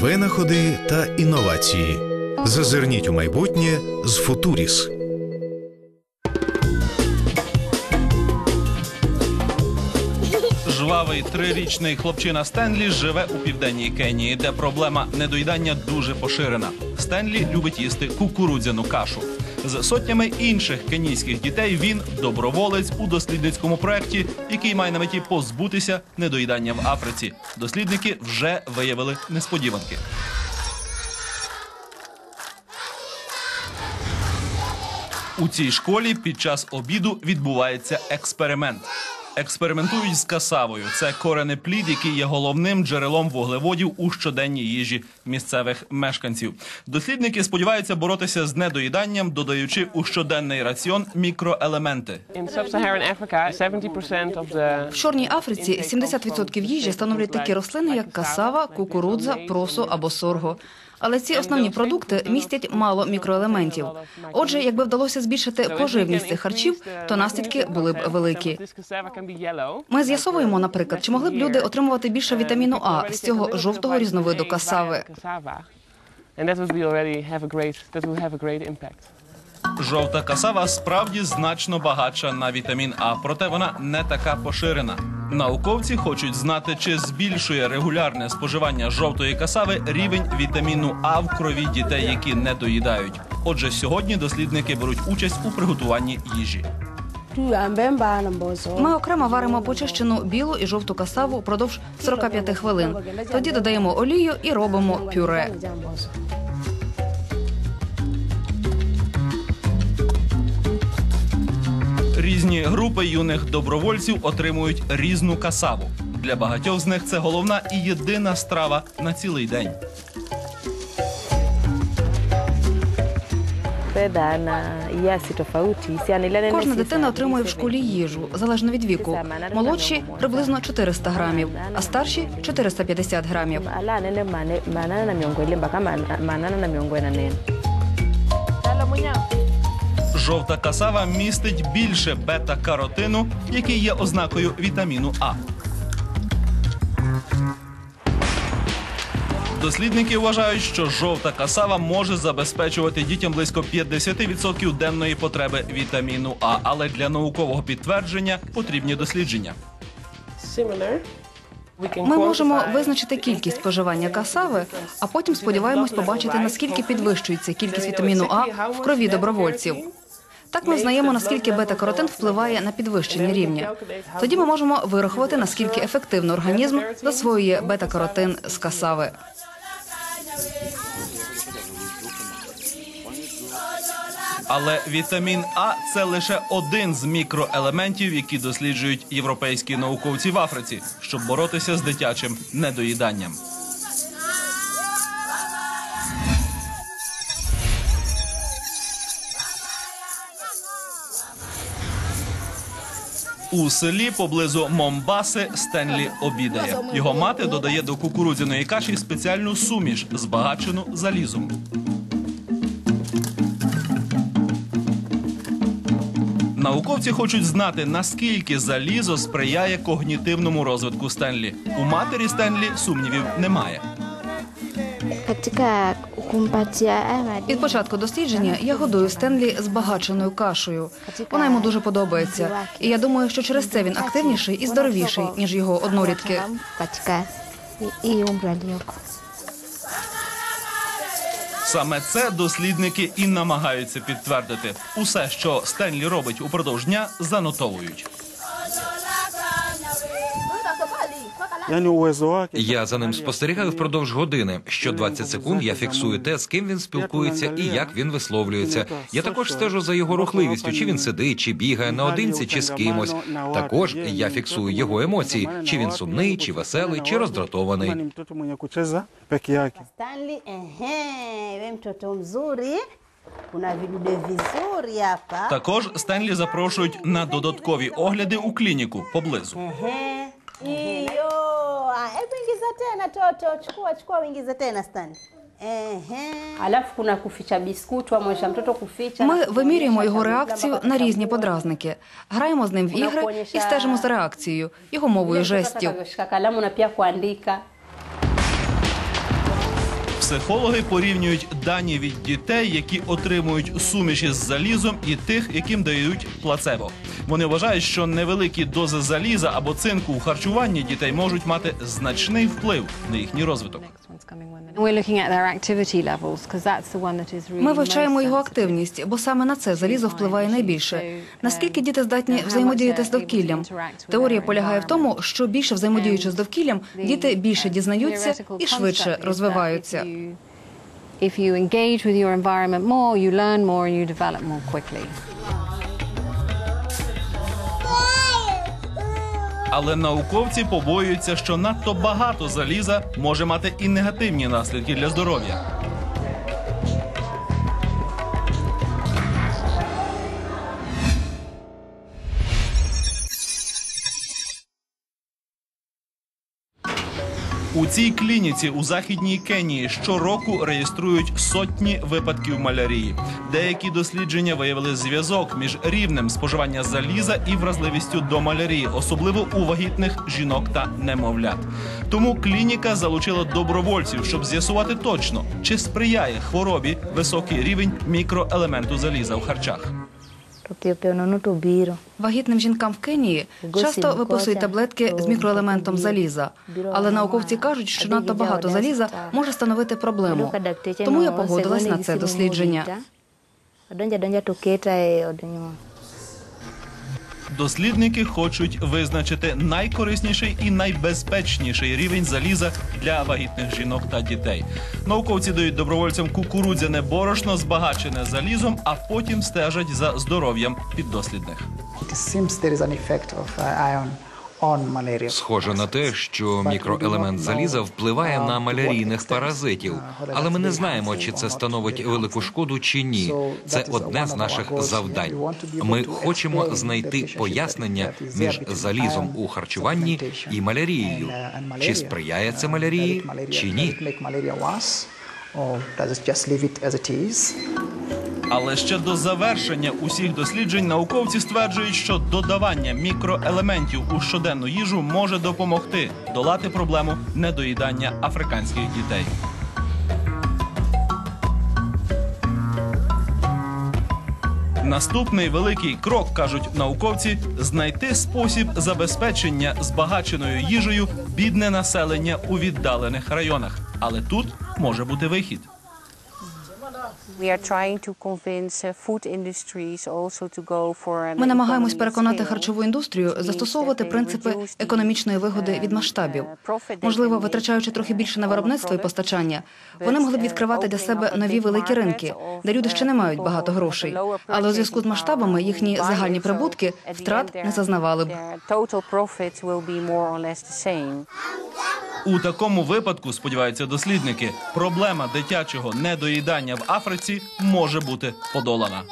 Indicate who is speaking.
Speaker 1: Винаходи та інновації. Зазирніть у майбутнє з Футуріс.
Speaker 2: Жвавий трирічний хлопчина Стенлі живе у південній Кенії, де проблема недоїдання дуже поширена. Стенлі любить їсти кукурудзяну кашу. З сотнями інших кенійських дітей він доброволець у дослідницькому проєкті, який має на меті позбутися недоїдання в Африці. Дослідники вже виявили несподіванки. У цій школі під час обіду відбувається експеримент. Експериментують з касавою. Це коренеплід, який є головним джерелом вуглеводів у щоденній їжі місцевих мешканців. Дослідники сподіваються боротися з недоїданням, додаючи у щоденний раціон мікроелементи.
Speaker 3: In sub-Saharan Africa, 70% of the
Speaker 4: В Чорній Африці 70% їжі становлять такі рослини, як касава, кукурудза, просо або сорго. Але ці основні продукти містять мало мікроелементів. Отже, якби вдалося збільшити поживність цих харчів, то наслідки були б великі. Ми з'ясовуємо, наприклад, чи могли б люди отримувати більше вітаміну А з цього жовтого різновиду касави.
Speaker 3: And that would be already have a great that will have a great impact.
Speaker 2: Жовта касава справді значно багатша на вітамін А, проте вона не така поширена. Науковці хочуть знати, чи збільшує регулярне споживання жовтої касави рівень вітаміну А в крові дітей, які не доїдають. Отже, сьогодні дослідники беруть участь у приготуванні їжі.
Speaker 4: Ми окремо варимо почищену білу і жовту касаву впродовж 45 хвилин. Тоді додаємо олію і робимо пюре.
Speaker 2: Різні групи юних добровольців отримують різну касаву. Для багатьох з них це головна і єдина страва на цілий день.
Speaker 4: Кожна дитина отримує в школі їжу залежно від віку. Молодші приблизно 400 грамів, а старші 450 грамів.
Speaker 2: Жовта касава містить більше бета-каротину, який є ознакою вітаміну А. Дослідники вважають, що жовта касава може забезпечувати дітям близько 50% денної потреби вітаміну А, але для наукового підтвердження потрібні дослідження.
Speaker 4: Ми можемо визначити кількість споживання касави, а потім сподіваємось побачити, наскільки підвищується кількість вітаміну А в крові добровольців. Так ми знаємо, наскільки бета-каротин впливає на підвищення рівня. Тоді ми можемо вирахувати, наскільки ефективно організм засвоює бета-каротин з касави.
Speaker 2: Але вітамін А це лише один з мікроелементів, які досліджують європейські науковці в Африці, щоб боротися з дитячим недоїданням. У селі поблизу Момбаси Стенлі обідає. Його мати додає до кукурудзяної каші спеціальну суміш, збагачену залізом. Науковці хочуть знати, наскільки залізо сприяє когнітивному розвитку Стенлі. У матері Стенлі сумнівів немає.
Speaker 4: Від початку дослідження я годую Стенлі збагаченою кашею. Вона йому дуже подобається. І я думаю, що через це він активніший і здоровіший, ніж його однорідки.
Speaker 2: Саме це дослідники і намагаються підтвердити. Усе, що Стенлі робить упродовж дня, занотовують.
Speaker 5: Я за ним спостерігаю впродовж години. Що 20 секунд я фіксую те, з ким він спілкується і як він висловлюється. Я також стежу за його рухливістю, чи він сидить, чи бігає наодинці, чи з кимось. Також я фіксую його емоції, чи він сумний, чи веселий, чи роздратований.
Speaker 6: Stanley, ehe, mtoto mzuri.
Speaker 2: Також Стенлі запрошують на додаткові огляди у клініку поблизу.
Speaker 6: Ehe, hiyo. Ah, Hebu ingiza tena toto, chukua chukua, uingize tena Stanley. Ehe.
Speaker 7: alafu kuna kuficha biskuti wamwesha mtoto kuficha
Speaker 4: Ми вимірюємо його реакцію на різні подразники, граємо з ним в ігри і стежимо за реакцією, його мовою жестів.
Speaker 7: kuandika
Speaker 2: Психологи порівнюють дані від дітей, які отримують суміші з залізом, і тих, яким дають плацебо. Вони вважають, що невеликі дози заліза або цинку у харчуванні дітей можуть мати значний вплив на їхній розвиток.
Speaker 4: Ми вивчаємо його активність, бо саме на це залізо впливає найбільше. Наскільки діти здатні взаємодіяти з довкіллям? Теорія полягає в тому, що більше взаємодіючи з довкіллям, діти більше дізнаються і швидше розвиваються.
Speaker 8: If you engage with your environment more, you learn more and you develop more quickly.
Speaker 2: Але науковці побоюються, що надто багато заліза може мати і негативні наслідки для здоров'я. У цій клініці у західній Кенії щороку реєструють сотні випадків малярії. Деякі дослідження виявили зв'язок між рівнем споживання заліза і вразливістю до малярії, особливо у вагітних жінок та немовлят. Тому клініка залучила добровольців, щоб з'ясувати точно, чи сприяє хворобі високий рівень мікроелементу заліза в харчах.
Speaker 4: Вагітним жінкам в Кенії часто виписують таблетки з мікроелементом заліза, але науковці кажуть, що надто багато заліза може становити проблему. Тому я погодилась на це дослідження.
Speaker 2: Дослідники хочуть визначити найкорисніший і найбезпечніший рівень заліза для вагітних жінок та дітей. Науковці дають добровольцям кукурудзяне борошно, збагачене залізом, а потім стежать за здоров'ям піддослідних.
Speaker 5: Схоже на те, що мікроелемент заліза впливає на малярійних паразитів, але ми не знаємо, чи це становить велику шкоду чи ні. Це одне з наших завдань. Ми хочемо знайти пояснення між залізом у харчуванні і малярією. Чи сприяє це малярії, чи ні?
Speaker 2: Але ще до завершення усіх досліджень науковці стверджують, що додавання мікроелементів у щоденну їжу може допомогти долати проблему недоїдання африканських дітей. Наступний великий крок, кажуть науковці, знайти спосіб забезпечення збагаченою їжею бідне населення у віддалених районах. Але тут може бути вихід.
Speaker 4: Ми намагаємось переконати харчову індустрію застосовувати принципи економічної вигоди від масштабів. Можливо, витрачаючи трохи більше на виробництво і постачання, вони могли б відкривати для себе нові великі ринки, де люди ще не мають багато грошей. Але у зв'язку з масштабами їхні загальні прибутки втрат не зазнавали б.
Speaker 2: У такому випадку, сподіваються дослідники, проблема дитячого недоїдання в Африці може бути подолана.